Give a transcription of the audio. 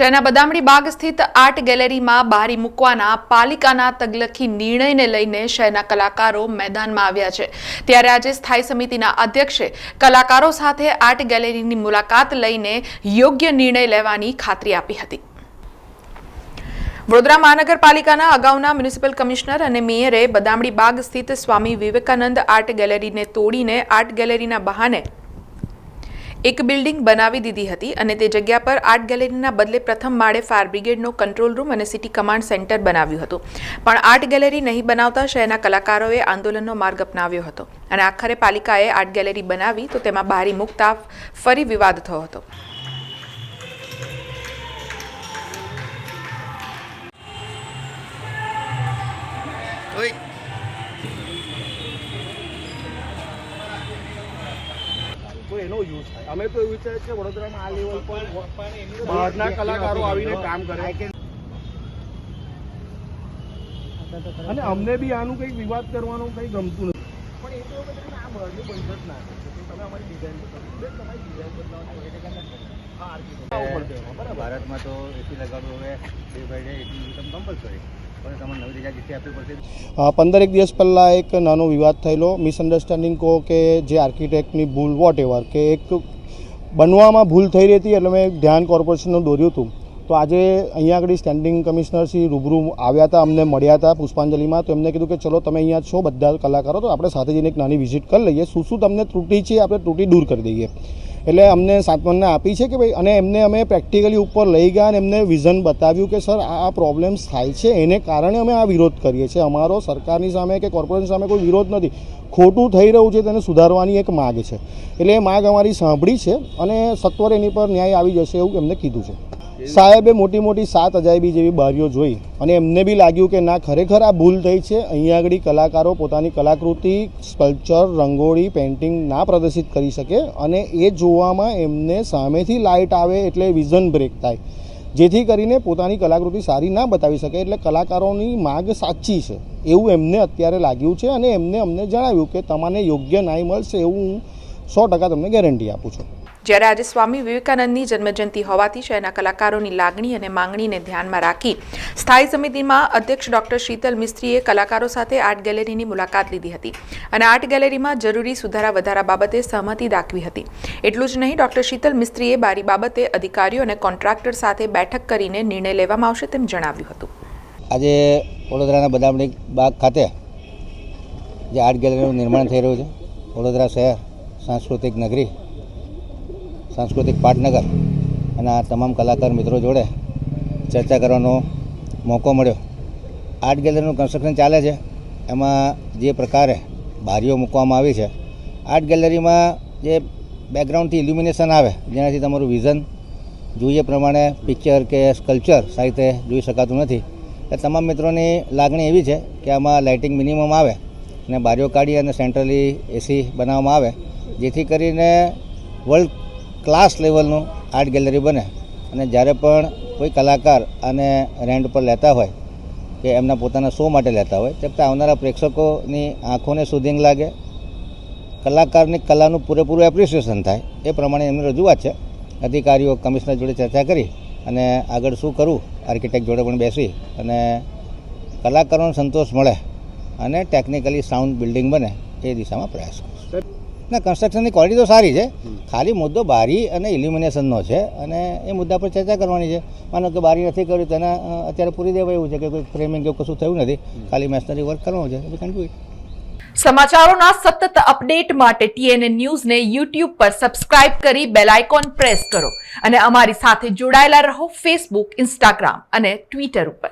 શહેરના બદામડી બાગ સ્થિત આર્ટ ગેલેરીમાં બારી મૂકવાના પાલિકાના તગલખી નિર્ણયને લઈને શહેરના કલાકારો મેદાનમાં આવ્યા છે. ત્યારે આજે સ્થાયી સમિતિના અધ્યક્ષે કલાકારો સાથે આર્ટ ગેલેરીની મુલાકાત લઈને યોગ્ય નિર્ણય લેવાની ખાતરી આપી હતી. વડોદરા મહાનગરપાલિકાના અગાઉના મ્યુનિસિપલ કમિશનર અને મેયરે બદામડી બાગ સ્થિત સ્વામી વિવેકાનંદ આર્ટ ગેલેરીને તોડીને આર્ટ ગેલેરીના બહાને એક બિલ્ડિંગ બનાવી દીધી હતી અને તે જગ્યા પર આર્ટ ગેલેરીના બદલે પ્રથમ માળે ફાયર બ્રિગેડનો કંટ્રોલ રૂમ અને સિટી કમાન્ડ સેન્ટર બનાવ્યું હતું. પણ આર્ટ ગેલેરી નહીં બનાવતા શહેરના કલાકારોએ આંદોલનનો માર્ગ અપનાવ્યો હતો અને આખરે પાલિકાએ આર્ટ ગેલેરી બનાવી તો તેમાં બારી મુકતા ફરી વિવાદ થયો હતો. ઓય. એનો યુઝ થાય. અમે તો એવું વિચારીએ છીએ વડોદરામાં આ લેવલ પર બહારના કલાકારો આવીને કામ કરે. અને અમને બી આનું કંઈક વિવાદ કરવાનું કંઈ ગમતું નથી. વખતે તમે આ બહારનું બંધ જ ના કરો તમે અમારી ડિઝાઇન બતાવો. તમારી ડિઝાઇન બતાવો એટલે કે આ architect ઉપર દેવા, બરાબર? ભારતમાં તો એસી લગાડવું હવે day by day AC income compulsory પંદર એક દિવસ પહેલાં એક નાનો વિવાદ થયેલો. મિસઅન્ડરસ્ટેન્ડિંગ કહો કે જે આર્કિટેક્ટની ભૂલ વોટ એવર કે એક બનવામાં ભૂલ થઈ રહી હતી એટલે મેં ધ્યાન કોર્પોરેશનનું દોર્યું હતું. તો આજે અહીંયા આગળ સ્ટેન્ડિંગ કમિશનર શ્રી રૂબરૂ આવ્યા હતા, અમને મળ્યા હતા પુષ્પાંજલિમાં. તો એમને કીધું કે ચલો તમે અહીંયા છો, બધા કલાકારો, તો આપણે સાથે જઈને એક નાની વિઝિટ કરી લઈએ. શું શું તમને ત્રુટિ છે, આપણે ત્રુટિ દૂર કરી દઈએ. એટલે અમને સાંત્વનને આપી છે કે ભાઈ, અને એમને અમે પ્રેક્ટિકલી ઉપર લઈ ગયા અને એમને વિઝન બતાવ્યું કે સર, આ પ્રોબ્લેમ્સ થાય છે. એને કારણે અમે આ વિરોધ કરીએ છીએ. અમારો સરકારની સામે કે કોર્પોરેશન સામે કોઈ વિરોધ નથી. ખોટું થઈ રહ્યું છે, તેને સુધારવાની એક માગ છે. એટલે એ માગ અમારી સાંભળી છે અને સત્વરે એની પર ન્યાય આવી જશે એવું એમને કીધું છે. સાહેબે મોટી મોટી સાત અજાયબી જેવી બારીઓ જોઈ અને એમને બી લાગ્યું કે ના, ખરેખર આ ભૂલ થઈ છે. અહીંયા આગળ કલાકારો પોતાની કલાકૃતિ સ્કલ્પચર રંગોળી પેઇન્ટિંગ ના પ્રદર્શિત કરી શકે અને એ જોવામાં એમને સામેથી લાઇટ આવે એટલે વિઝન બ્રેક થાય. જેથી કરીને પોતાની કલાકૃતિ સારી ના બતાવી શકે એટલે કલાકારોની માગ સાચી છે. એવું એમને અત્યારે લાગ્યું છે અને એમને અમને જણાવ્યું કે તમને યોગ્ય ન્યાય મળશે એવું હું સો ટકા તમને ગેરંટી આપું છું. જ્યારે આજે સ્વામી વિવેકાનંદની જન્મજયંતિ હોવાથી શહેરના કલાકારોની લાગણી અને માંગણીને ધ્યાનમાં રાખી સ્થાયી સમિતિમાં અધ્યક્ષ ડોક્ટર શીતલ મિસ્ત્રીએ કલાકારો સાથે આર્ટ ગેલેરીની મુલાકાત લીધી હતી અને આર્ટ ગેલેરીમાં જરૂરી સુધારા વધારા બાબતે સહમતિ દાખવી હતી. એટલું જ નહીં, ડોક્ટર શીતલ મિસ્ત્રીએ બારી બાબતે અધિકારીઓ અને કોન્ટ્રાક્ટર સાથે બેઠક કરીને નિર્ણય લેવામાં આવશે તેમ જણાવ્યું હતું. આજે વડોદરાના બદામડી બાગ ખાતે જે આર્ટ ગેલેરીનું નિર્માણ થઈ રહ્યું છે. વડોદરા શહેર સાંસ્કૃતિક નગરી સાંસ્કૃતિક પાટનગર અને આ તમામ કલાકાર મિત્રો જોડે ચર્ચા કરવાનો મોકો મળ્યો. આર્ટ ગેલેરીનું કન્સ્ટ્રક્શન ચાલે છે. એમાં જે પ્રકારે બારીઓ મૂકવામાં આવી છે. આર્ટ ગેલેરીમાં જે બેકગ્રાઉન્ડથી ઇલ્યુમિનેશન આવે, જેનાથી તમારું વિઝન જોઈએ પ્રમાણે પિક્ચર કે સ્કલ્પચર સારી રીતે જોઈ શકાતું નથી. એટલે તમામ મિત્રોની લાગણી એવી છે કે આમાં લાઇટિંગ મિનિમમ આવે અને બારીઓ કાઢી અને સેન્ટ્રલી એસી બનાવવામાં આવે, જેથી કરીને વર્લ્ડ ક્લાસ લેવલનું આર્ટ ગેલેરી બને. અને જ્યારે પણ કોઈ કલાકાર આને રેન્ટ પર લેતા હોય કે એમના પોતાના શો માટે લેતા હોય, તે વખતે આવનારા પ્રેક્ષકોની આંખોને સુધિંગ લાગે. કલાકારની કલાનું પૂરેપૂરું એપ્રિસિએશન થાય. એ પ્રમાણે એમની રજૂઆત છે. અધિકારીઓ, કમિશનર જોડે ચર્ચા કરી અને આગળ શું કરવું? આર્કિટેક્ટ જોડે પણ બેસી અને કલાકારોને સંતોષ મળે અને ટેકનિકલી સાઉન્ડ બિલ્ડિંગ બને એ દિશામાં પ્રયાસ કરશું. ના કન્સ્ટ્રક્શનની ક્વોલિટી તો સારી છે. ખાલી મુદ્દો બારી અને ઇલ્યુમિનેશનનો છે અને એ મુદ્દા પર ચર્ચા કરવાની છે. માનો કે બારી નથી કર્યું તેના અત્યારે પૂરી દેવા એવું છે કે કોઈ ફ્રેમિંગ કે કશું થયું નથી. ખાલી મેશનરી વર્ક કરવાનું છે. કેન સમાચારોના સતત અપડેટ માટે ટીએનએ ન્યૂઝને યુટ્યુબ પર સબસ્ક્રાઇબ કરી બેલ આઇકોન પ્રેસ કરો. અને અમારી સાથે જોડાયેલા રહો ફેસબુક ઇન્સ્ટાગ્રામ અને ટ્વિટર ઉપર.